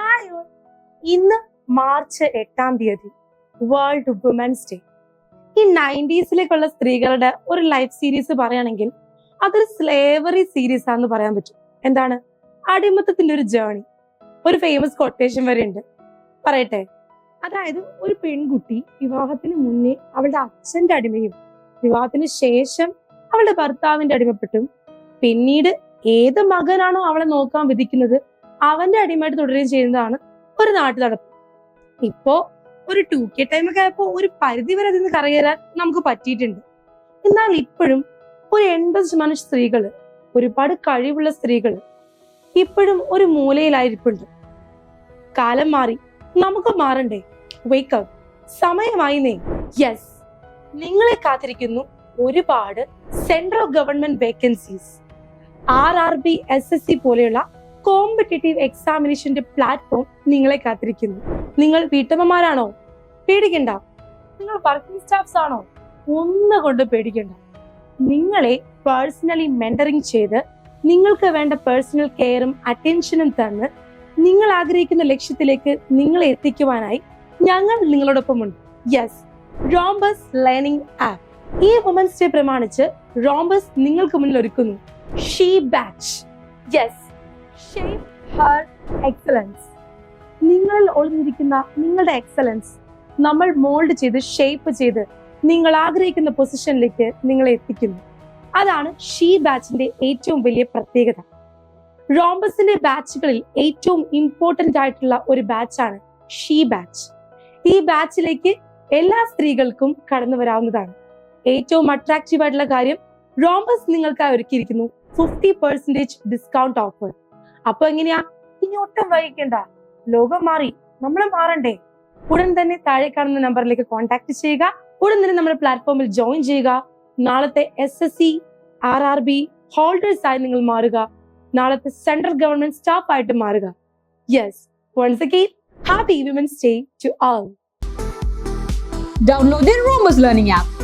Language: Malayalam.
ഹായ്. ഇന്ന് മാർച്ച് എട്ടാം തീയതി വേൾഡ് വുമൻസ് ഡേ ഈ നയന്റീസിലേക്കുള്ള സ്ത്രീകളുടെ ഒരു ലൈഫ് സീരീസ് പറയുകയാണെങ്കിൽ അതൊരു സ്ലേവറി സീരീസ് ആണെന്ന് പറയാൻ പറ്റും. എന്താണ്? അടിമത്തത്തിന്റെ ഒരു ജേണി ഒരു ഫേമസ് കൊട്ടേഷൻ വരെ ഉണ്ട്. പറയട്ടെ? അതായത് ഒരു പെൺകുട്ടി വിവാഹത്തിന് മുന്നേ അവളുടെ അച്ഛന്റെ അടിമയും വിവാഹത്തിന് ശേഷം അവളുടെ ഭർത്താവിന്റെ അടിമപ്പെട്ടും പിന്നീട് ഏത് മകനാണോ അവളെ നോക്കാൻ വിധിക്കുന്നത് അവന്റെ അടിമയായിട്ട് തുടരുകയും ചെയ്യുന്നതാണ് ഒരു നാട്ടു നടപ്പ് ഇപ്പോ ഒരു ടു കെ ടൈം ഒക്കെ ആയപ്പോ ഒരു പരിധി വരെ അതിന് കറയേറാൻ നമുക്ക് പറ്റിയിട്ടുണ്ട്. എന്നാൽ ഇപ്പോഴും ഒരു എൺപത് ശതമാനം സ്ത്രീകൾ ഒരുപാട് കഴിവുള്ള സ്ത്രീകൾ ഇപ്പോഴും ഒരു മൂലയിലായിരിപ്പുണ്ട്. കാലം മാറി നമുക്ക് മാറണ്ടേ? വേക്കപ്പ് സമയമായി നേ. യെസ് നിങ്ങളെ കാത്തിരിക്കുന്നു ഒരുപാട് central government vacancies R R B S S C പോലെയുള്ള കോമ്പറ്റേറ്റീവ് എക്സാമിനേഷന്റെ പ്ലാറ്റ്ഫോം നിങ്ങളെ കാത്തിരിക്കുന്നു. നിങ്ങൾ വീട്ടമ്മമാരാണോ? പേടിക്കണ്ട. നിങ്ങൾ വർക്കിംഗ് സ്റ്റാഫ്സ് ആണോ? ഒന്നുകൊണ്ട് പേടിക്കണ്ട. നിങ്ങളെ പേഴ്സണലി മെന്ററിങ് ചെയ്ത് നിങ്ങൾക്ക് വേണ്ട പേഴ്സണൽ കെയറും അറ്റൻഷനും തന്ന് നിങ്ങൾ ആഗ്രഹിക്കുന്ന ലക്ഷ്യത്തിലേക്ക് നിങ്ങളെ എത്തിക്കുവാനായി ഞങ്ങൾ നിങ്ങളോടൊപ്പമുണ്ട്. യെസ് റോംബസ് ലേണിംഗ് ആപ്പ് ഈ വുമൻസ് ഡേ പ്രമാണിച്ച് റോംബസ് നിങ്ങൾക്ക് മുന്നിൽ ഒരുക്കുന്നു she batch yes shape her excellence നിങ്ങളിൽ ഒളിഞ്ഞിരിക്കുന്ന നിങ്ങളുടെ എക്സലൻസ് നമ്മൾ മോൾഡ് ചെയ്ത് ഷേപ്പ് ചെയ്ത് നിങ്ങൾ ആഗ്രഹിക്കുന്ന പൊസിഷനിലേക്ക് നിങ്ങളെ എത്തിക്കുന്നു. അതാണ് ഷീ ബാച്ചിന്റെ ഏറ്റവും വലിയ പ്രത്യേകത. റോംബസിന്റെ ബാച്ചുകളിൽ ഏറ്റവും ഇമ്പോർട്ടന്റ് ആയിട്ടുള്ള ഒരു ബാച്ചാണ് ഷീ ബാച്ച് ഈ ബാച്ചിലേക്ക് എല്ലാ സ്ത്രീകൾക്കും കടന്നു വരാവുന്നതാണ്. ഏറ്റവും അട്രാക്റ്റീവ് ആയിട്ടുള്ള കാര്യം റോംബസ് നിങ്ങൾക്കായി ഒരുക്കിയിരിക്കുന്നു ഫിഫ്റ്റി പെർസെന്റേജ് ഡിസ്കൗണ്ട് ഓഫർ അപ്പൊ എങ്ങനെയാ? ഇനി ഒട്ടും വൈകിക്കണ്ട. ലോകം മാറി. നമ്മൾ മാറണ്ടേ. ഉടൻ തന്നെ താഴെ കാണുന്ന നമ്പറിലേക്ക് കോൺടാക്ട് ചെയ്യുക. ഉടൻ തന്നെ നമ്മുടെ പ്ലാറ്റ്ഫോമിൽ ജോയിൻ ചെയ്യുക. നാളത്തെ S S C R R B holders ആയി നിങ്ങൾ മാറുക. നാളത്തെ സെൻട്രൽ ഗവൺമെന്റ് സ്റ്റാഫ് ആയിട്ട് മാറുക. Yes once again happy women's day to all download Learning app.